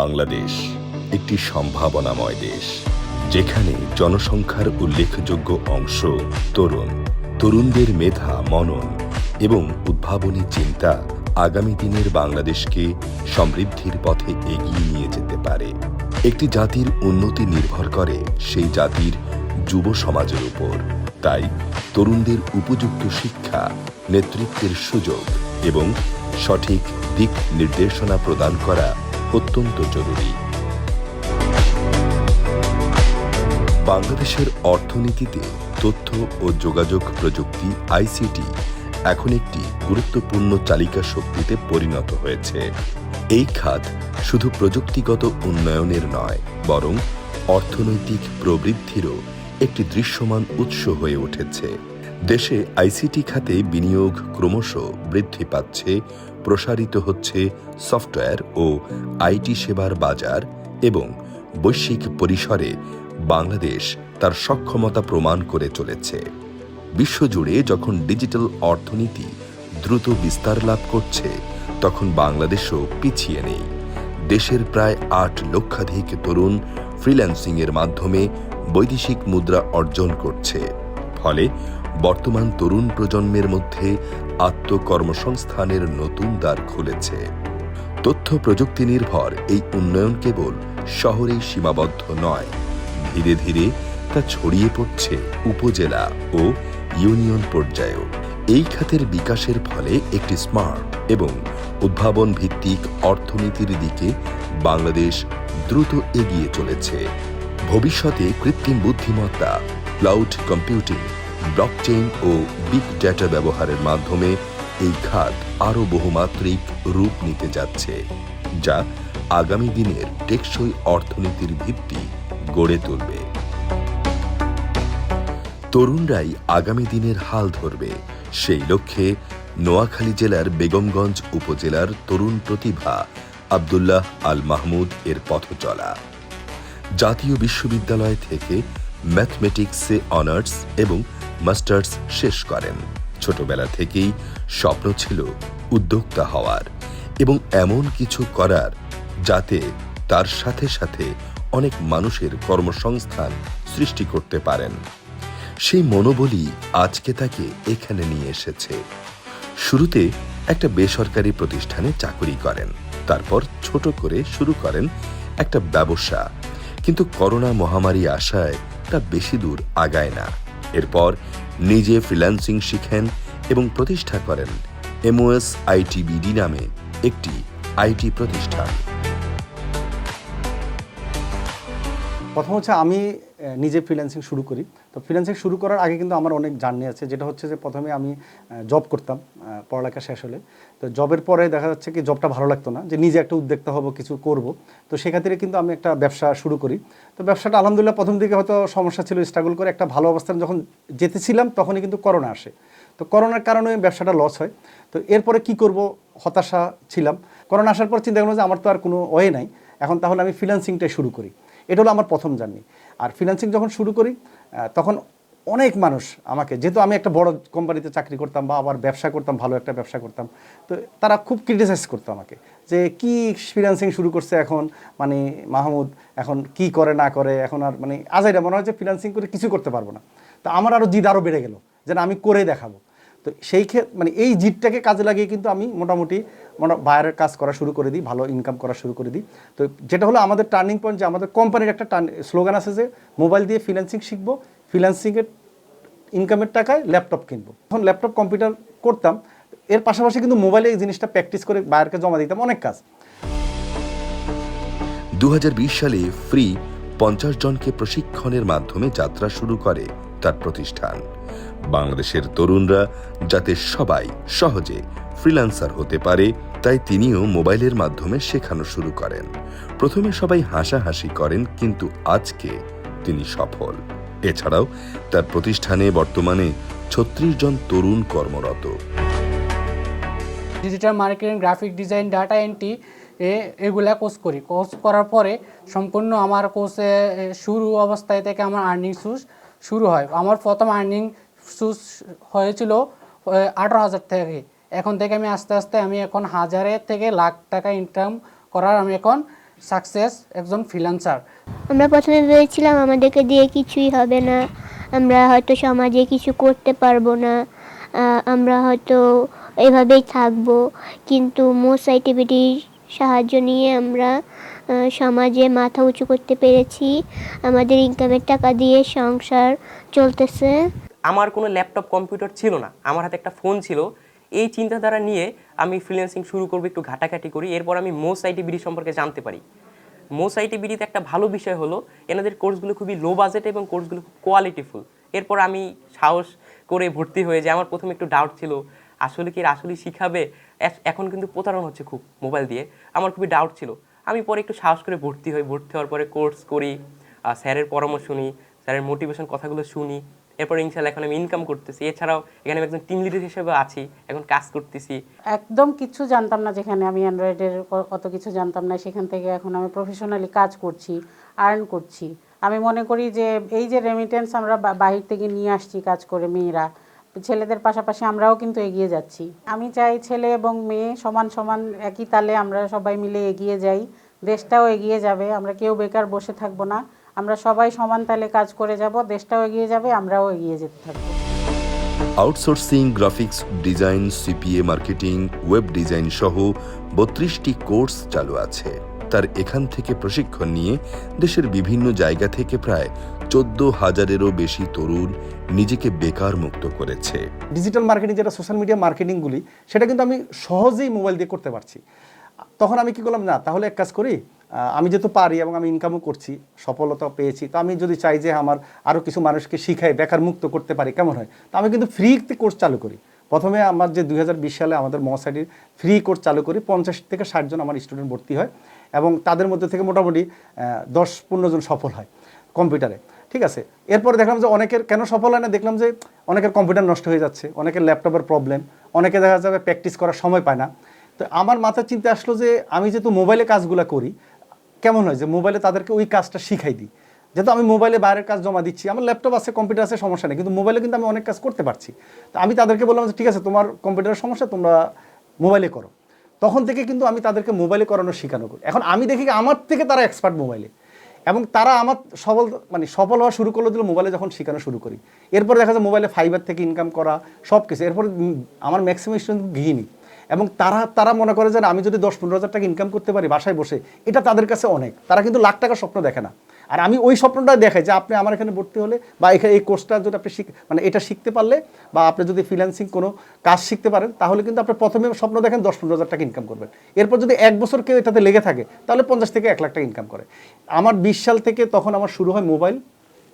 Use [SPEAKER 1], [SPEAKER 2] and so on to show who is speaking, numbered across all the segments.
[SPEAKER 1] বাংলাদেশ, একটি সম্ভাবনাময় দেশ, যেখানে জনসংখ্যার উল্লেখযোগ্য অংশ তরুণ। তরুণদের মেধা, মনন এবং উদ্ভাবনী চিন্তা আগামী দিনের বাংলাদেশকে সমৃদ্ধির পথে এগিয়ে নিয়ে যেতে পারে। একটি জাতির উন্নতি নির্ভর করে সেই জাতির যুব সমাজের উপর। তাই তরুণদের উপযুক্ত শিক্ষা, নেতৃত্বের সুযোগ এবং সঠিক দিক নির্দেশনা প্রদান করা অত্যন্ত জরুরি। বাংলাদেশের অর্থনীতিতে তথ্য ও যোগাযোগ প্রযুক্তি আইসিটি এখন একটি গুরুত্বপূর্ণ চালিকা শক্তিতে পরিণত হয়েছে। এই খাত শুধু প্রযুক্তিগত উন্নয়নের নয়, বরং অর্থনৈতিক প্রবৃদ্ধিরও একটি দৃশ্যমান উৎস হয়ে উঠেছে। দেশে আইসিটি খাতে বিনিয়োগ ক্রমশ বৃদ্ধি পাচ্ছে প্রসারিত হচ্ছে সফটওয়্যার ও আইটি সেবার বাজার এবং বৈশ্বিক পরিসরে বাংলাদেশ তার সক্ষমতা প্রমাণ করে চলেছে। বিশ্বজুড়ে যখন ডিজিটাল অর্থনীতি দ্রুত বিস্তার লাভ করছে, তখন বাংলাদেশও পিছিয়ে নেই। দেশের প্রায় আট লক্ষাধিক তরুণ ফ্রিল্যান্সিংয়ের মাধ্যমে বৈদেশিক মুদ্রা অর্জন করছে। ফলে বর্তমান তরুণ প্রজন্মের মধ্যে আত্মকর্মসংস্থানের নতুন দ্বার খুলেছে। তথ্য প্রযুক্তি নির্ভর, এই উন্নয়ন কেবল শহরেই সীমাবদ্ধ নয়। ধীরে ধীরে তা ছড়িয়ে পড়ছে উপজেলা ও ইউনিয়ন পর্যায়েও। এই খাতের বিকাশের ফলে একটি স্মার্ট এবং উদ্ভাবন ভিত্তিক অর্থনীতির দিকে বাংলাদেশ দ্রুত এগিয়ে চলেছে। ভবিষ্যতে কৃত্রিম বুদ্ধিমত্তা ক্লাউড কম্পিউটিং, ব্লকচেইন ও বিগ ডেটা ব্যবহারের মাধ্যমে এই খাত আরও বহুমাত্রিক রূপ নিতে যাচ্ছে, যা আগামী দিনের টেকসই অর্থনীতির ভিত্তি গড়ে তুলবে। তরুণরাই আগামী দিনের হাল ধরবে, সেই লক্ষ্যে নোয়াখালী জেলার বেগমগঞ্জ উপজেলার তরুণ প্রতিভা আবদুল্লাহ আল মাহমুদ এর পথ চলা জাতীয় বিশ্ববিদ্যালয় থেকে ম্যাথমেটিক্সে অনার্স এবং মাস্টার্স শেষ করেন। ছোটবেলা থেকেই স্বপ্ন ছিল উদ্যোক্তা হওয়ার এবং এমন কিছু করার যাতে তার সাথে সাথে অনেক মানুষের কর্মসংস্থান সৃষ্টি করতে পারেন। সেই মনোবলই আজকে তাকে এখানে নিয়ে এসেছে। শুরুতে একটা বেসরকারি প্রতিষ্ঠানে চাকরি করেন, তারপর ছোট করে শুরু করেন একটা ব্যবসা কিন্তু করোনা মহামারী আসায় তা বেশি দূর আগায় না। এরপর নিজে ফ্রিল্যান্সিং শিখেন এবং প্রতিষ্ঠা করেন এমওএস আইটিবিডি নামে একটি আইটি প্রতিষ্ঠান।
[SPEAKER 2] প্রথম হচ্ছে আমি নিজে ফ্রিল্যান্সিং শুরু করি। তো ফ্রিল্যান্সিং শুরু করার আগে কিন্তু আমার অনেক জার্নি আছে। যেটা হচ্ছে যে প্রথমে আমি জব করতাম পড়ালেখা শেষ হলে। তো জবের পরে দেখা যাচ্ছে কি জবটা ভালো লাগতো না, যে নিজে একটা উদ্যোক্তা হব, কিছু করব। তো সেক্ষেত্রে কিন্তু আমি একটা ব্যবসা শুরু করি। তো ব্যবসাটা আলহামদুলিল্লাহ প্রথম দিকে হয়তো সমস্যা ছিল স্ট্রাগল করে একটা ভালো অবস্থান যখন যেতেছিলাম, তখনই কিন্তু করোনা আসে। তো করোনার কারণে ব্যবসাটা লস হয়। তো এরপরে কি করব, হতাশা ছিলাম। করোনা আসার পর চিন্তা করলাম যে আমার তো আর কোনো ওয়ে নাই। এখন তাহলে আমি ফ্রিল্যান্সিংটাই শুরু করি। এটা হলো আমার প্রথম জার্নি। আর ফ্রিল্যান্সিং যখন শুরু করি তখন অনেক মানুষ আমাকে, যেহেতু আমি একটা বড় কোম্পানিতে চাকরি করতাম বা আবার ব্যবসা করতাম, ভালো একটা ব্যবসা করতাম, তো তারা খুব ক্রিটিসাইজ করতো আমাকে যে কি ফ্রিল্যান্সিং শুরু করছে এখন? মানে মাহমুদ, এখন কি করে, না করে? এখন আর মানে আজাইরা মনে হয় যে ফ্রিল্যান্সিং করে কিছু করতে পারব না। তো আমার আরও জিদ আরও বেড়ে গেল যেন আমি করে দেখাবো। তো সেই ক্ষেত্রে মানে এই জিদটাকে কাজে লাগিয়ে কিন্তু আমি মোটামুটি মোটা বাইরের কাজ করা শুরু করে দিই, ভালো ইনকাম করা শুরু করে দিই। তো যেটা হলো আমাদের টার্নিং পয়েন্ট যে আমাদের কোম্পানির একটা স্লোগান আছে যে মোবাইল দিয়ে ফ্রিল্যান্সিং শিখব ফ্রিল্যান্সিংয়ের ইনকামের টাকায় ল্যাপটপ কিনবো। তখন ল্যাপটপ কম্পিউটার করতাম, এর পাশাপাশি কিন্তু মোবাইলে এই জিনিসটা প্র্যাকটিস করে বাইরেকে জমা দিতাম অনেক কাজ।
[SPEAKER 1] দু হাজার বিশ সালে ফ্রি পঞ্চাশ জনকে প্রশিক্ষণের মাধ্যমে যাত্রা শুরু করে তার প্রতিষ্ঠান। বাংলাদেশের তরুণরা যাতে সবাই সহজে ফ্রিল্যান্সার হতে পারে তাই তিনিও মোবাইলের মাধ্যমে শেখানো শুরু করেন। প্রথমে সবাই হাসাহাসি করেন, কিন্তু আজকে তিনি সফল। এছাড়াও তার প্রতিষ্ঠানে বর্তমানে ছত্রিশ জন তরুণ কর্মরত।
[SPEAKER 3] Digital marketing graphic design data entry এ এগুলা কোর্স করি। কোর্স করার পরে সম্পূর্ণ আমার কোর্সে শুরু অবস্থায় থেকে আমার আর্নিং সুস শুরু হয়। আমার প্রথম আর্নিং সুস হয়েছিল আঠারো হাজার থেকে। এখন থেকে আমি আস্তে আস্তে আমি এখন হাজারের থেকে লাখ টাকা ইনকাম করার আমি এখন সাকসেস একজন ফ্রিল্যান্সার
[SPEAKER 4] আমরা প্রথমে ভেবেছিলাম আমাদেরকে দিয়ে কিছুই হবে না। আমরা হয়তো সমাজে কিছু করতে পারব না। আমরা হয়তো এভাবেই থাকব। কিন্তু মোস্ট অ্যাক্টিভিটির সাহায্য নিয়ে আমরা সমাজে মাথা উঁচু করতে পেরেছি। আমাদের ইনকামের টাকা দিয়ে সংসার চলতেছে।
[SPEAKER 5] আমার কোনো ল্যাপটপ কম্পিউটার ছিল না। আমার হাতে একটা ফোন ছিল। এই চিন্তাধারা নিয়ে আমি ফ্রিল্যান্সিং শুরু করব, একটু ঘাটাঘাটি করি। এরপর আমি মোস আইটিবিডি সম্পর্কে জানতে পারি। মোস আইটিবিডিতে একটা ভালো বিষয় হলো, এনাদের কোর্সগুলো খুবই লো বাজেট এবং কোর্সগুলো খুব কোয়ালিটিফুল এরপর আমি সাহস করে ভর্তি হয়ে যাই। আমার প্রথমে একটু ডাউট ছিল, আসলে কি এরা আসলেই শিখাবে? এখন কিন্তু প্রতারণ হচ্ছে খুব মোবাইল দিয়ে। আমার খুবই ডাউট ছিল। আমি পরে একটু সাহস করে ভর্তি হই। ভর্তি হওয়ার পরে কোর্স করি স্যারের পরামর্শ নিই, স্যারের মোটিভেশন কথাগুলো শুনি। এরপর ইনশাল্লাহ এখন আমি ইনকাম করতেছি। এছাড়াও এখানে একজন টিম লিডার হিসেবে আছি, এখন কাজ করতেছি।
[SPEAKER 6] একদম কিছু জানতাম না যেখানে আমি অ্যান্ড্রয়েডের অত কিছু জানতাম না, সেখান থেকে এখন আমি প্রফেশনালি কাজ করছি আর্ন করছি। আমি মনে করি যে এই যে রেমিটেন্স আমরা বাহির থেকে নিয়ে আসছি কাজ করে মেয়েরা, ছেলেদের পাশাপাশি আমরাও কিন্তু এগিয়ে যাচ্ছি। আমি চাই ছেলে এবং মেয়ে সমান সমান একই তালে আমরা সবাই মিলে এগিয়ে যাই, দেশটাও এগিয়ে যাবে, আমরা কেউ বেকার বসে থাকব না। আমরা সবাই সমান তালে কাজ করে যাব দেশটাও এগিয়ে যাবে আমরাও এগিয়ে যেতে থাকব।
[SPEAKER 1] Outsourcing graphics design CPA marketing web design সহ বত্রিশটি কোর্স চালু আছে। তার এখান থেকে প্রশিক্ষণ নিয়ে দেশের বিভিন্ন জায়গা থেকে প্রায় চোদ্দ হাজারেরও বেশি তরুণ নিজেকে বেকার মুক্ত করেছে।
[SPEAKER 2] ডিজিটাল মার্কেটিং যেটা সোশ্যাল মিডিয়া মার্কেটিংগুলি সেটা কিন্তু আমি সহজেই মোবাইল দিয়ে করতে পারছি। তখন আমি কি করলাম না তাহলে এক কাজ করি আমি যেহেতু পারি এবং আমি ইনকামও করছি সফলতা পেয়েছি, তো আমি যদি চাই যে আমার আরও কিছু মানুষকে শিখাই, বেকার মুক্ত করতে পারি, কেমন হয়? তো আমি কিন্তু ফ্রিতে কোর্স চালু করি। প্রথমে আমার যে দুই হাজার বিশ সালে আমাদের মহাসাইডির ফ্রি কোর্স চালু করি, পঞ্চাশ থেকে ষাটজন আমার স্টুডেন্ট ভর্তি হয় এবং তাদের মধ্যে থেকে মোটামুটি দশ পনেরো জন সফল হয় কম্পিউটারে ঠিক আছে? এরপরে দেখলাম যে অনেকের, কেন সফল হয় না? দেখলাম যে অনেকের কম্পিউটার নষ্ট হয়ে যাচ্ছে, অনেকের ল্যাপটপের প্রবলেম অনেকে দেখা যাবে প্র্যাকটিস করার সময় পায় না। তো আমার মাথায় চিন্তা আসলো যে আমি যেহেতু মোবাইলে কাজগুলো করি কেমন হয় যে মোবাইলে তাদেরকে ওই কাজটা শিখাই দিই? যেহেতু আমি মোবাইলে বাইরের কাজ জমা দিচ্ছি, আমার ল্যাপটপ আছে, কম্পিউটার আছে, সমস্যা নেই। কিন্তু মোবাইলে কিন্তু আমি অনেক কাজ করতে পারছি। তো আমি তাদেরকে বললাম যে, ঠিক আছে, তোমার কম্পিউটারের সমস্যা, তোমরা মোবাইলে করো। তখন থেকে কিন্তু আমি তাদেরকে মোবাইলে করানো শেখানো করি। এখন আমি দেখি আমার থেকে তারা এক্সপার্ট মোবাইলে। এবং তারা আমার সফল মানে সফল হওয়া শুরু করল দিল মোবাইলে যখন শেখানো শুরু করি। এরপর দেখা যায় মোবাইলে ফাইবার থেকে ইনকাম করা সব কিছু এরপর আমার ম্যাক্সিমাম স্টুডেন্ট গৃহিণী এবং তারা তারা মনে করে যে আমি যদি দশ পনেরো হাজার টাকা ইনকাম করতে পারি বাসায় বসে, এটা তাদের কাছে অনেক। তারা কিন্তু লাখ টাকার স্বপ্ন দেখে না। আর আমি ওই স্বপ্নটা দেখাই যে আপনি আমার এখানে ভর্তি হলে বা এখানে এই কোর্সটা যদি আপনি শিখ মানে এটা শিখতে পারলে বা আপনি যদি ফ্রিল্যান্সিং কোনো কাজ শিখতে পারেন, তাহলে কিন্তু আপনি প্রথমে স্বপ্ন দেখেন দশ পনেরো হাজার টাকা ইনকাম করবেন। এরপর যদি এক বছর কেউ এটাতে লেগে থাকে, তাহলে পঞ্চাশ থেকে এক লাখ টাকা ইনকাম করে। আমার বিশ সাল থেকে তখন আমার শুরু হয় মোবাইল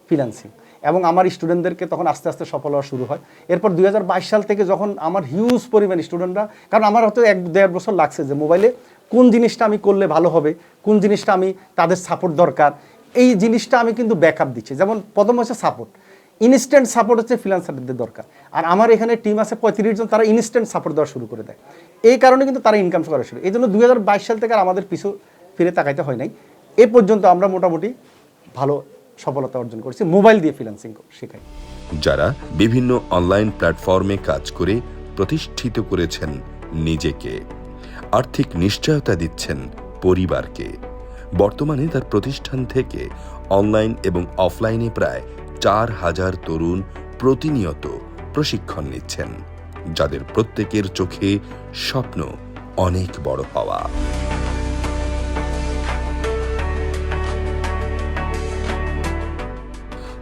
[SPEAKER 2] ফ্রিল্যান্সিং এবং আমার স্টুডেন্টদেরকে তখন আস্তে আস্তে সফল হওয়া শুরু হয়। এরপর দুই হাজার বাইশ সাল থেকে যখন আমার হিউজ পরিমাণ স্টুডেন্টরা, কারণ আমার হয়তো এক দেড় বছর লাগছে যে মোবাইলে কোন জিনিসটা আমি করলে ভালো হবে, কোন জিনিসটা আমি তাদের সাপোর্ট দরকার, এই জিনিসটা আমি কিন্তু ব্যাকআপ দিচ্ছি। যেমন প্রথম হচ্ছে সাপোর্ট ইনস্ট্যান্ট সাপোর্ট হচ্ছে ফ্রিল্যান্সারদের দরকার। আর আমার এখানে টিম আছে পঁয়ত্রিশ জন, তারা ইনস্ট্যান্ট সাপোর্ট দেওয়া শুরু করে দেয়। এই কারণে কিন্তু তারা ইনকাম করা শুরু। এই জন্য দুই হাজার বাইশ সাল থেকে আর আমাদের পিছু ফিরে তাকাইতে হয় নাই। এ পর্যন্ত আমরা মোটামুটি ভালো সফলতা অর্জন করেছি। মোবাইল দিয়ে ফ্রিল্যান্সিং শেখাই।
[SPEAKER 1] যারা বিভিন্ন অনলাইন প্ল্যাটফর্মে কাজ করে প্রতিষ্ঠিত করেছেন নিজেকে, আর্থিক নিশ্চয়তা দিচ্ছেন পরিবারকে। বর্তমানে তার প্রতিষ্ঠান থেকে অনলাইন এবং অফলাইনে প্রায় চার হাজার তরুণ প্রতিনিয়ত প্রশিক্ষণ নিচ্ছেন, যাদের প্রত্যেকের চোখে স্বপ্ন অনেক বড় হওয়া।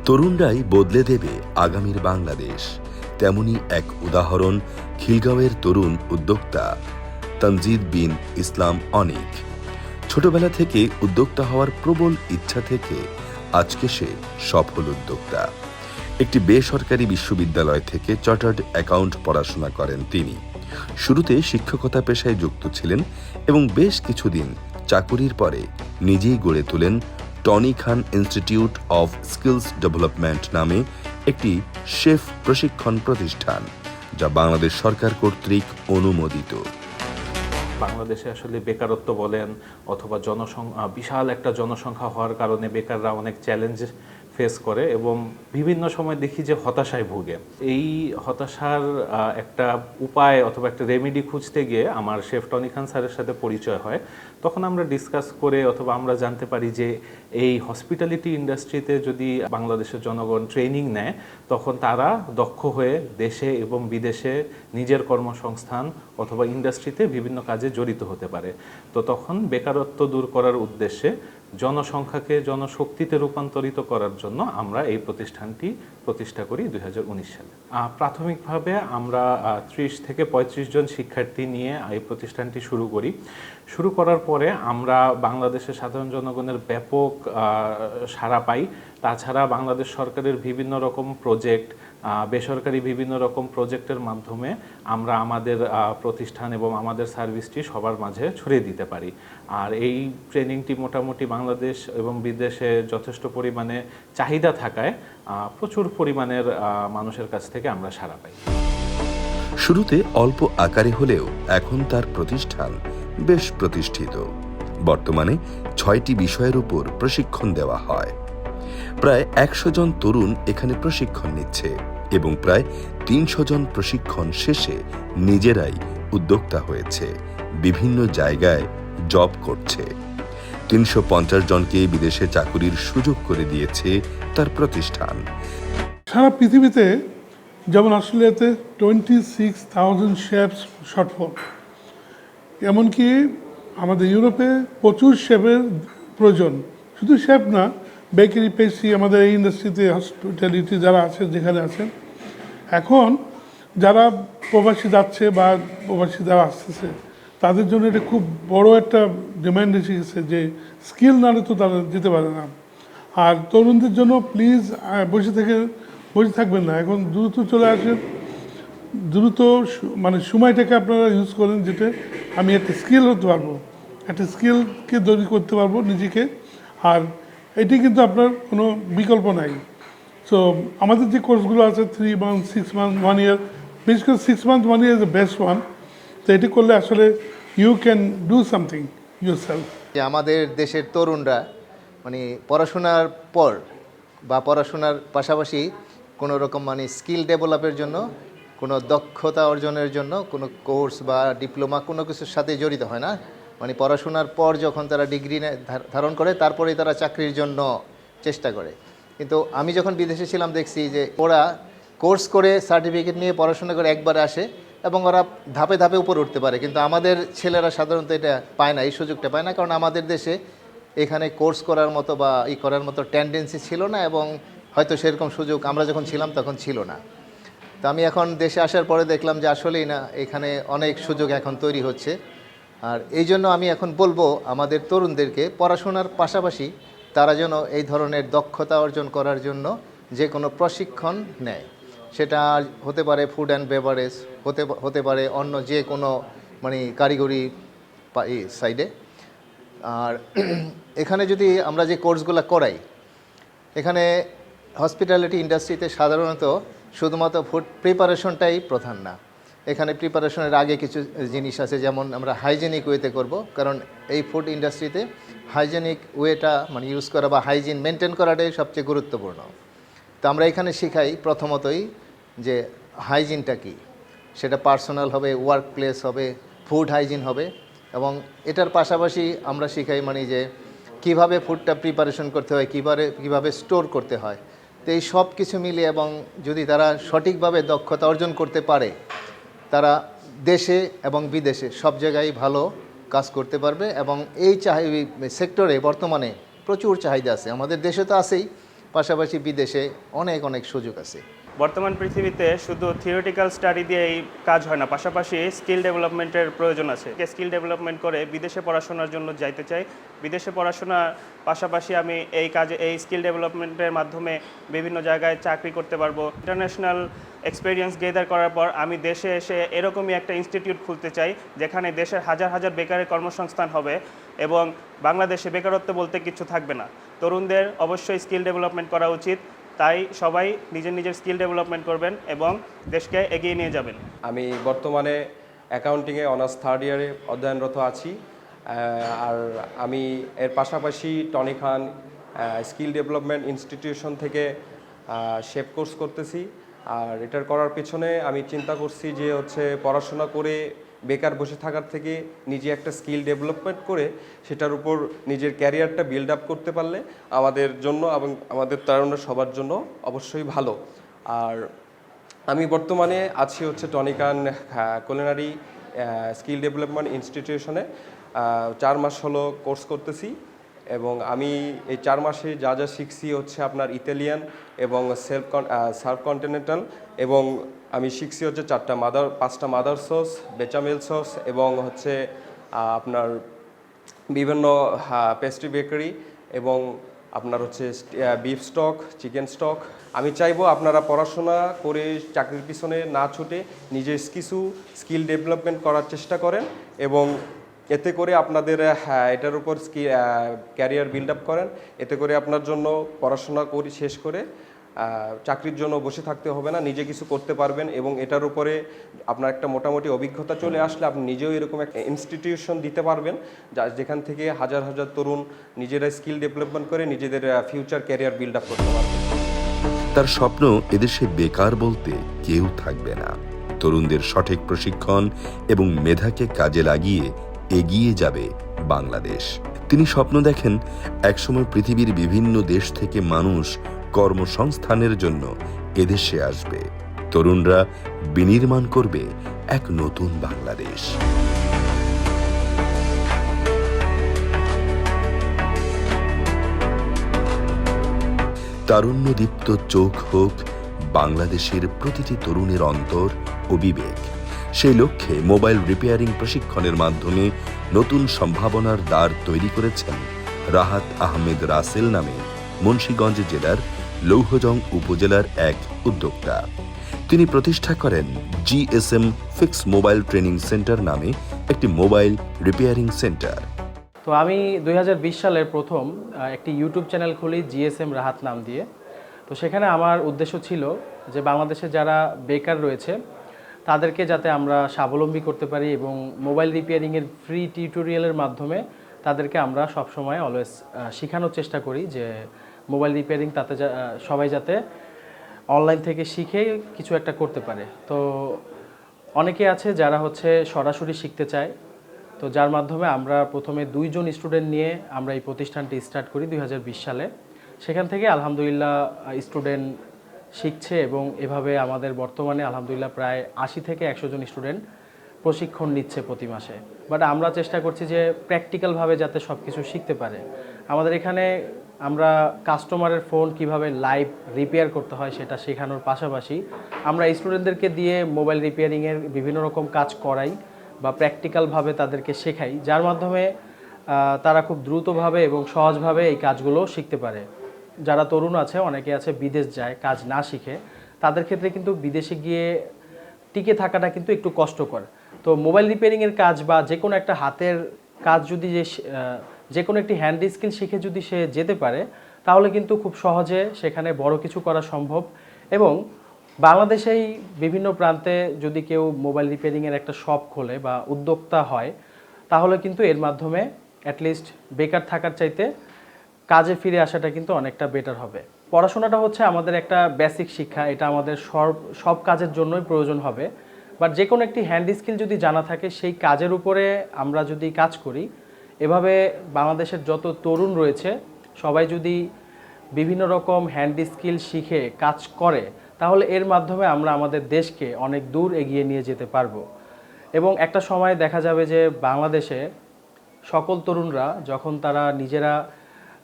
[SPEAKER 1] তরুণরাই বদলে দেবে আগামীর বাংলাদেশ। তেমনি এক উদাহরণ, খিলগাঁওয়ের তরুণ উদ্যোক্তা তনজিদ বিন ইসলাম অনিক। ছোটবেলা থেকে উদ্যোক্তা হওয়ার প্রবল ইচ্ছা থেকে আজকে সে সফল উদ্যোক্তা। একটি বেসরকারি বিশ্ববিদ্যালয় থেকে চার্টার্ড অ্যাকাউন্ট পড়াশোনা করেন তিনি। শুরুতে শিক্ষকতা পেশায় যুক্ত ছিলেন এবং বেশ কিছুদিন চাকুরির পরে নিজেই গড়ে তোলেন Tony Khan institute of skills development নামে একটি শেফ প্রশিক্ষণ প্রতিষ্ঠান, যা বাংলাদেশ সরকার কর্তৃক অনুমোদিত।
[SPEAKER 7] বাংলাদেশে আসলে বেকারত্ব বলেন অথবা জনসংখ্যা বিশাল একটা জনসংখ্যা হওয়ার কারণে বেকাররা অনেক চ্যালেঞ্জ ফেস করে এবং বিভিন্ন সময় দেখি যে হতাশায় ভোগে। এই হতাশার একটা উপায় অথবা একটা রেমেডি খুঁজতে গিয়ে আমার শেফ টনি খান স্যারের সাথে পরিচয় হয়। তখন আমরা ডিসকাস করে অথবা আমরা জানতে পারি যে এই হসপিটালিটি ইন্ডাস্ট্রিতে যদি বাংলাদেশের জনগণ ট্রেনিং নেয়, তখন তারা দক্ষ হয়ে দেশে এবং বিদেশে নিজের কর্মসংস্থান অথবা ইন্ডাস্ট্রিতে বিভিন্ন কাজে জড়িত হতে পারে। তো তখন বেকারত্ব দূর করার উদ্দেশ্যে জনসংখ্যাকে জনশক্তিতে রূপান্তরিত করার জন্য আমরা এই প্রতিষ্ঠানটি প্রতিষ্ঠা করি দুই হাজার উনিশ সালে। প্রাথমিকভাবে আমরা ত্রিশ থেকে পঁয়ত্রিশ জন শিক্ষার্থী নিয়ে এই প্রতিষ্ঠানটি শুরু করি। শুরু করার পরে আমরা বাংলাদেশের সাধারণ জনগণের ব্যাপক সাড়া পাই। তাছাড়া বাংলাদেশ সরকারের বিভিন্ন রকম প্রজেক্ট বেসরকারি বিভিন্ন রকম প্রজেক্টের মাধ্যমে আমরা আমাদের প্রতিষ্ঠান এবং আমাদের সার্ভিসটি সবার মাঝে ছড়িয়ে দিতে পারি। আর এই ট্রেনিংটি মোটামুটি বাংলাদেশ এবং বিদেশে যথেষ্ট পরিমাণে চাহিদা থাকায় প্রচুর পরিমাণের মানুষের কাছ থেকে আমরা সাড়া পাই।
[SPEAKER 1] শুরুতে অল্প আকারে হলেও এখন তার প্রতিষ্ঠান বেশ প্রতিষ্ঠিত। বর্তমানে ছয়টি বিষয়ের উপর প্রশিক্ষণ দেওয়া হয়। প্রায় একশো জন তরুণ এখানে প্রশিক্ষণ নিচ্ছে এবং প্রায় তিনশো জন প্রশিক্ষণ শেষে নিজেরাই উদ্যোক্তা হয়েছে, বিভিন্ন জায়গায় জব করছে। তিনশো পঞ্চাশ জনকে বিদেশে চাকুরির সুযোগ করে দিয়েছে তার প্রতিষ্ঠান।
[SPEAKER 8] সারা পৃথিবীতে যেমন অস্ট্রেলিয়াতে twenty six thousand chefs shortfall, এমনকি আমাদের ইউরোপে প্রচুর শেফের প্রয়োজন। শুধু শেফ না বেকারি পেস্ট্রি আমাদের এই ইন্ডাস্ট্রিতে হসপিটালিটি যারা আছে, যেখানে আছেন। এখন যারা প্রবাসী যাচ্ছে বা প্রবাসী যারা আসতেছে, তাদের জন্য এটা খুব বড় একটা ডিমান্ড এসে গেছে যে স্কিল না তো তারা যেতে পারে না। আর তরুণদের জন্য প্লিজ বসে থেকে, বসে থাকবেন না। এখন দ্রুত চলে আসেন। দ্রুত মানে সময়টাকে আপনারা ইউজ করেন যেটা আমি একটা স্কিল হতে পারব। একটা স্কিলকে তৈরি করতে পারব নিজেকে। আর এটি কিন্তু আপনার কোনো বিকল্প নাই। সো আমাদের যে কোর্সগুলো আছে three month six month one year বিশেষ করে six month one year the best one তো এটি করলে আসলে you can do something yourself
[SPEAKER 9] যে আমাদের দেশের তরুণরা মানে পড়াশোনার পর বা পড়াশোনার পাশাপাশি কোনো রকম মানে স্কিল ডেভেলপের জন্য, কোনো দক্ষতা অর্জনের জন্য কোনো কোর্স বা ডিপ্লোমা কোনো কিছুর সাথে জড়িত হয় না। মানে পড়াশোনার পর যখন তারা ডিগ্রি ধারণ করে, তারপরেই তারা চাকরির জন্য চেষ্টা করে। কিন্তু আমি যখন বিদেশে ছিলাম, দেখছি যে ওরা কোর্স করে সার্টিফিকেট নিয়ে পড়াশোনা করে একবার আসে এবং ওরা ধাপে ধাপে উপরে উঠতে পারে। কিন্তু আমাদের ছেলেরা সাধারণত এটা পায় না, এই সুযোগটা পায় না, কারণ আমাদের দেশে এখানে কোর্স করার মতো বা ই করার মতো টেন্ডেন্সি ছিল না এবং হয়তো সেরকম সুযোগ আমরা যখন ছিলাম তখন ছিল না। তো আমি এখন দেশে আসার পরে দেখলাম যে আসলেই না, এখানে অনেক সুযোগ এখন তৈরি হচ্ছে। আর এই জন্য আমি এখন বলব আমাদের তরুণদেরকে পড়াশোনার পাশাপাশি তারা যেন এই ধরনের দক্ষতা অর্জন করার জন্য যে কোনো প্রশিক্ষণ নেয়। সেটা হতে পারে ফুড অ্যান্ড বেভারেজ হতে হতে পারে অন্য যে কোনো মানে কারিগরি সাইডে আর এখানে যদি আমরা যে কোর্সগুলো করাই, এখানে হসপিটালিটি ইন্ডাস্ট্রিতে সাধারণত শুধুমাত্র ফুড প্রিপারেশনটাই প্রধান না। এখানে প্রিপারেশনের আগে কিছু জিনিস আছে, যেমন আমরা হাইজেনিক ওয়েতে করব, কারণ এই ফুড ইন্ডাস্ট্রিতে হাইজেনিক ওয়েটা মানে ইউজ করা বা হাইজিন মেনটেন করাটাই সবচেয়ে গুরুত্বপূর্ণ। তো আমরা এখানে শিখাই প্রথমতই যে হাইজিনটা কী। সেটা পার্সোনাল হবে ওয়ার্ক প্লেস হবে ফুড হাইজিন হবে, এবং এটার পাশাপাশি আমরা শিখাই মানে যে কীভাবে ফুডটা প্রিপারেশন করতে হয়, কীভাবে কীভাবে স্টোর করতে হয়। তো এই সব কিছু মিলিয়ে এবং যদি তারা সঠিকভাবে দক্ষতা অর্জন করতে পারে তারা দেশে এবং বিদেশে সব জায়গায় ভালো কাজ করতে পারবে এবং এই চাহি সেক্টরে বর্তমানে প্রচুর চাহিদা আছে। আমাদের দেশে তো আছেই, পাশাপাশি বিদেশে অনেক অনেক সুযোগ আছে।
[SPEAKER 10] বর্তমান পৃথিবীতে শুধু থিওরিটিক্যাল স্টাডি দিয়ে এই কাজ হয় না, পাশাপাশি স্কিল ডেভেলপমেন্টের প্রয়োজন আছে। স্কিল ডেভেলপমেন্ট করে বিদেশে পড়াশোনার জন্য যাইতে চাই, বিদেশে পড়াশোনার পাশাপাশি আমি এই কাজে, এই স্কিল ডেভেলপমেন্টের মাধ্যমে বিভিন্ন জায়গায় চাকরি করতে পারব। ইন্টারন্যাশনাল এক্সপিরিয়েন্স গেদার করার পর আমি দেশে এসে এরকমই একটা ইনস্টিটিউট খুলতে চাই, যেখানে দেশের হাজার হাজার বেকারের কর্মসংস্থান হবে এবং বাংলাদেশে বেকারত্ব বলতে কিছু থাকবে না। তরুণদের অবশ্যই স্কিল ডেভেলপমেন্ট করা উচিত। তাই সবাই নিজের নিজের স্কিল ডেভেলপমেন্ট করবেন এবং দেশকে এগিয়ে নিয়ে যাবেন।
[SPEAKER 11] আমি বর্তমানে অ্যাকাউন্টিংয়ে অনার্স থার্ড ইয়ারে অধ্যয়নরত আছি আর আমি এর পাশাপাশি Tony Khan skill development institution থেকে শেপ কোর্স করতেছি। আর এটার করার পেছনে আমি চিন্তা করছি যে হচ্ছে পড়াশোনা করে বেকার বসে থাকার থেকে নিজে একটা স্কিল ডেভেলপমেন্ট করে সেটার উপর নিজের ক্যারিয়ারটা বিল্ড আপ করতে পারলে আমাদের জন্য এবং আমাদের তারুণ্য সবার জন্য অবশ্যই ভালো। আর আমি বর্তমানে আছি হচ্ছে টনিকান কুলিনারি স্কিল ডেভেলপমেন্ট ইনস্টিটিউশনে চার মাস হলো কোর্স করতেছি। এবং আমি এই চার মাসে যা যা শিখছি হচ্ছে আপনার ইতালিয়ান এবং সেলফ কন সার্ভ কন্টিনেন্টাল এবং আমি শিখছি হচ্ছে চারটা মাদার, পাঁচটা মাদার সস, বেচামেল সস এবং হচ্ছে আপনার বিভিন্ন পেস্ট্রি বেকারি এবং আপনার হচ্ছে বিফ স্টক, চিকেন স্টক। আমি চাইব আপনারা পড়াশোনা করে চাকরির পিছনে না ছুটে নিজের কিছু স্কিল ডেভেলপমেন্ট করার চেষ্টা করেন এবং এতে করে আপনাদের এটার উপর স্কি ক্যারিয়ার বিল্ড আপ করেন। এতে করে আপনার জন্য পড়াশোনা করি, শেষ করে চাকরির জন্য বসে থাকতে হবে না, নিজে কিছু করতে পারবেন এবং এটার উপরে আপনার একটা মোটামুটি অভিজ্ঞতা চলে আসলে আপনি নিজেও এরকম একটা ইনস্টিটিউশন দিতে পারবেন, যা, যেখান থেকে হাজার হাজার তরুণ নিজেরা স্কিল ডেভেলপমেন্ট করে নিজেদের ফিউচার ক্যারিয়ার বিল্ড আপ করতে পারবেন।
[SPEAKER 1] তার স্বপ্ন এদেশে বেকার বলতে কেউ থাকবে না। তরুণদের সঠিক প্রশিক্ষণ এবং মেধাকে কাজে লাগিয়ে এগিয়ে যাবে বাংলাদেশ। তিনি স্বপ্ন দেখেন একসময় পৃথিবীর বিভিন্ন দেশ থেকে মানুষ কর্মসংস্থানের জন্য এদেশে আসবে। তরুণরা বিনির্মাণ করবে এক নতুন বাংলাদেশ। তারুণ্যদীপ্ত চোখ হোক বাংলাদেশের প্রতিটি তরুণের অন্তর ও বিবেক। সেই লক্ষ্যে মোবাইল রিপেয়ারিং প্রশিক্ষণের মাধ্যমে নতুন সম্ভাবনার দ্বার তৈরি করেছেন রাহাত আহমেদ রাসেল নামে মুন্সীগঞ্জ জেলার লৌহজং উপজেলার এক উদ্যোক্তা। তিনি প্রতিষ্ঠা করেন GSM fix mobile training centre নামে একটি মোবাইল রিপেয়ারিং সেন্টার।
[SPEAKER 12] তো আমি দুই হাজার বিশ সালের প্রথম একটি ইউটিউব চ্যানেল খুলি জিএসএম রাহাত নাম দিয়ে। তো সেখানে আমার উদ্দেশ্য ছিল যে বাংলাদেশে যারা বেকার রয়েছে তাদেরকে যাতে আমরা স্বাবলম্বী করতে পারি এবং মোবাইল রিপেয়ারিংয়ের ফ্রি টিউটোরিয়ালের মাধ্যমে তাদেরকে আমরা সবসময় অলওয়েজ শেখানোর চেষ্টা করি যে মোবাইল রিপেয়ারিং তাতে সবাই যাতে অনলাইন থেকে শিখে কিছু একটা করতে পারে। তো অনেকে আছে যারা হচ্ছে সরাসরি শিখতে চায়। তো যার মাধ্যমে আমরা প্রথমে দুইজন স্টুডেন্ট নিয়ে আমরা এই প্রতিষ্ঠানটি স্টার্ট করি দুই হাজার বিশ সালে। সেখান থেকে আলহামদুলিল্লাহ স্টুডেন্ট শিখছে এবং এভাবে আমাদের বর্তমানে আলহামদুলিল্লাহ প্রায় আশি থেকে একশো জন স্টুডেন্ট প্রশিক্ষণ নিচ্ছে প্রতি মাসে। বাট আমরা চেষ্টা করছি যে প্র্যাকটিক্যালভাবে যাতে সব কিছু শিখতে পারে। আমাদের এখানে আমরা কাস্টমারের ফোন কীভাবে লাইভ রিপেয়ার করতে হয় সেটা শেখানোর পাশাপাশি আমরা স্টুডেন্টদেরকে দিয়ে মোবাইল রিপেয়ারিংয়ের বিভিন্ন রকম কাজ করাই বা প্র্যাকটিক্যালভাবে তাদেরকে শেখাই, যার মাধ্যমে তারা খুব দ্রুতভাবে এবং সহজভাবে এই কাজগুলো শিখতে পারে। যারা তরুণ আছে, অনেকে আছে বিদেশ যায়, কাজ না শিখে, তাদের ক্ষেত্রে কিন্তু বিদেশে গিয়ে টিকে থাকাটা কিন্তু একটু কষ্টকর। তো মোবাইল রিপেয়ারিংয়ের কাজ বা যে কোনো একটা হাতের কাজ যদি যে যে কোনো একটি হ্যান্ড স্কিল শিখে যদি সে যেতে পারে, তাহলে কিন্তু খুব সহজে সেখানে বড় কিছু করা সম্ভব। এবং বাংলাদেশেই বিভিন্ন প্রান্তে যদি কেউ মোবাইল রিপেয়ারিংয়ের একটা শপ খোলে বা উদ্যোক্তা হয়, তাহলে কিন্তু এর মাধ্যমে অ্যাটলিস্ট বেকার থাকার চাইতে কাজে ফিরে আসাটা কিন্তু অনেকটা বেটার হবে। পড়াশোনাটা হচ্ছে আমাদের একটা বেসিক শিক্ষা, এটা আমাদের সব সব কাজের জন্যই প্রয়োজন হবে। বাট যে কোনো একটি হ্যান্ড স্কিল যদি জানা থাকে, সেই কাজের উপরে আমরা যদি কাজ করি, এভাবে বাংলাদেশের যত তরুণ রয়েছে, সবাই যদি বিভিন্ন রকম হ্যান্ড স্কিল শিখে কাজ করে, তাহলে এর মাধ্যমে আমরা আমাদের দেশকে অনেক দূর এগিয়ে নিয়ে যেতে পারব। এবং একটা সময় দেখা যাবে যে বাংলাদেশে সকল তরুণরা, যখন তারা নিজেরা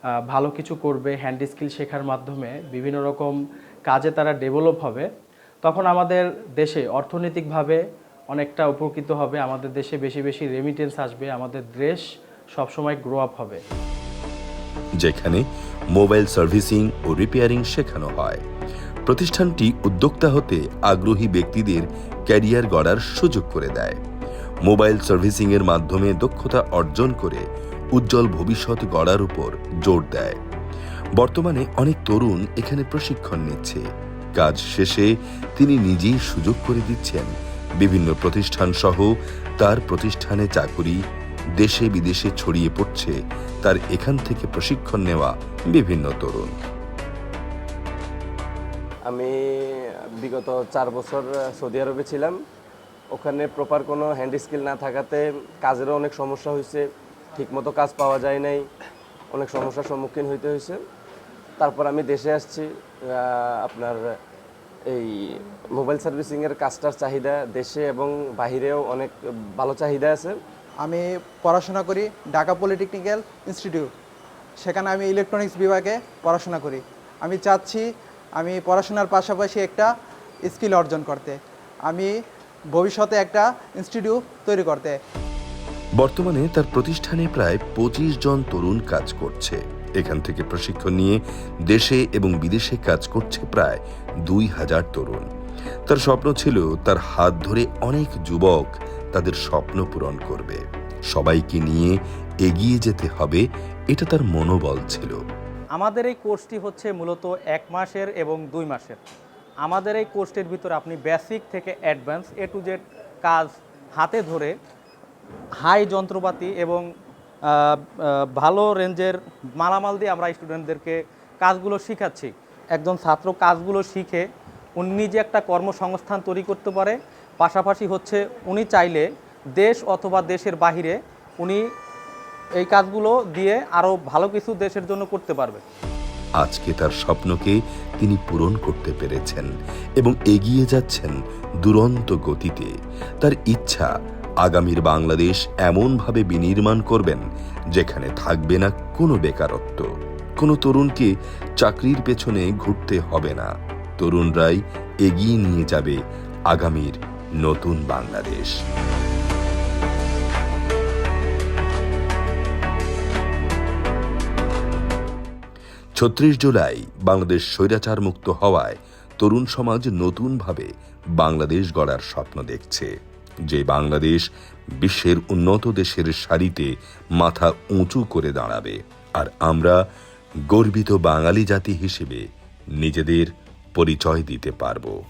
[SPEAKER 12] ভালো কিছু করবে হ্যান্ড স্কিল শেখার মাধ্যমে বিভিন্ন রকম কাজে তারা ডেভেলপ হবে, তখন আমাদের দেশে অর্থনৈতিকভাবে অনেকটা উপকৃত হবে, আমাদের দেশে বেশি বেশি রেমিটেন্স আসবে, আমাদের দেশ সবসময় গ্রো আপ হবে।
[SPEAKER 1] যেখানে মোবাইল সার্ভিসিং ও রিপেয়ারিং শেখানো হয়। প্রতিষ্ঠানটি উদ্যোক্তা হতে আগ্রহী ব্যক্তিদের ক্যারিয়ার গড়ার সুযোগ করে দেয়। মোবাইল সার্ভিসিংয়ের মাধ্যমে দক্ষতা অর্জন করে উজ্জ্বল ভবিষ্যৎ গড়ার উপর জোর দেয়। বর্তমানে অনেক তরুণ এখানে প্রশিক্ষণ নিচ্ছে। কাজ শেষে তিনি নিজেই সুযোগ করে দিচ্ছেন। বিভিন্ন প্রতিষ্ঠান সহ তার প্রতিষ্ঠানে চাকুরি, দেশে বিদেশে ছড়িয়ে পড়ছে তার এখান থেকে প্রশিক্ষণ নেওয়া বিভিন্ন তরুণ।
[SPEAKER 13] আমি বিগত চার বছর সৌদি আরবে ছিলাম। ওখানে প্রপার কোনো হ্যান্ড স্কিল না থাকাতে কাজেরও অনেক সমস্যা হয়েছে। ঠিকমতো কাজ পাওয়া যায় নাই, অনেক সমস্যার সম্মুখীন হইতে হয়েছে তারপর আমি দেশে আসছি আপনার এই মোবাইল সার্ভিসিংয়ের কাজটার চাহিদা দেশে এবং বাহিরেও অনেক ভালো চাহিদা আছে।
[SPEAKER 14] আমি পড়াশোনা করি ঢাকা পলিটেকনিক্যাল ইনস্টিটিউট। সেখানে আমি ইলেকট্রনিক্স বিভাগে পড়াশোনা করি। আমি চাচ্ছি আমি পড়াশোনার পাশাপাশি একটা স্কিল অর্জন করতে। আমি ভবিষ্যতে একটা ইনস্টিটিউট তৈরি করতে।
[SPEAKER 1] বর্তমানে তার প্রতিষ্ঠানে প্রায় পঁচিশ জন তরুণ কাজ করছে। এখান থেকে প্রশিক্ষণ নিয়ে দেশে এবং বিদেশে কাজ করছে প্রায় দুই হাজার তরুণ। তার স্বপ্ন ছিল তার হাত ধরে অনেক যুবক তাদের স্বপ্ন পূরণ করবে। সবাইকে নিয়ে এগিয়ে যেতে হবে, এটা তার মনোবল ছিল।
[SPEAKER 15] আমাদের এই কোর্সটি হচ্ছে মূলত এক মাসের এবং দুই মাসের। আমাদের এই কোর্সটির ভিতরে আপনি বেসিক থেকে অ্যাডভান্স এ টু জেড কাজ হাতে ধরে হাই যন্ত্রপাতি এবং ভালো রেঞ্জের মালামাল দিয়ে আমরা স্টুডেন্টদেরকে কাজগুলো শেখাচ্ছি। একজন ছাত্র কাজগুলো শিখে উনি নিজে একটা কর্মসংস্থান তৈরি করতে পারে। পাশাপাশি হচ্ছে উনি চাইলে দেশ অথবা দেশের বাহিরে উনি এই কাজগুলো দিয়ে আরও ভালো কিছু দেশের জন্য করতে পারবে।
[SPEAKER 1] আজকে তার স্বপ্নকে তিনি পূরণ করতে পেরেছেন এবং এগিয়ে যাচ্ছেন দুরন্ত গতিতে। তার ইচ্ছা আগামীর বাংলাদেশ এমনভাবে বিনির্মাণ করবেন যেখানে থাকবে না কোনো বেকারত্ব। কোনো তরুণকে চাকরির পেছনে ঘুরতে হবে না। তরুণরাই এগিয়ে নিয়ে যাবে আগামীর নতুন বাংলাদেশ। ছত্রিশ জুলাই বাংলাদেশ স্বৈরাচার মুক্ত হওয়ায় তরুণ সমাজ নতুনভাবে বাংলাদেশ গড়ার স্বপ্ন দেখছে। যে বাংলাদেশ বিশ্বের উন্নত দেশের সারিতে মাথা উঁচু করে দাঁড়াবে। আর আমরা গর্বিত বাঙালি জাতি হিসেবে নিজেদের পরিচয় দিতে পারব।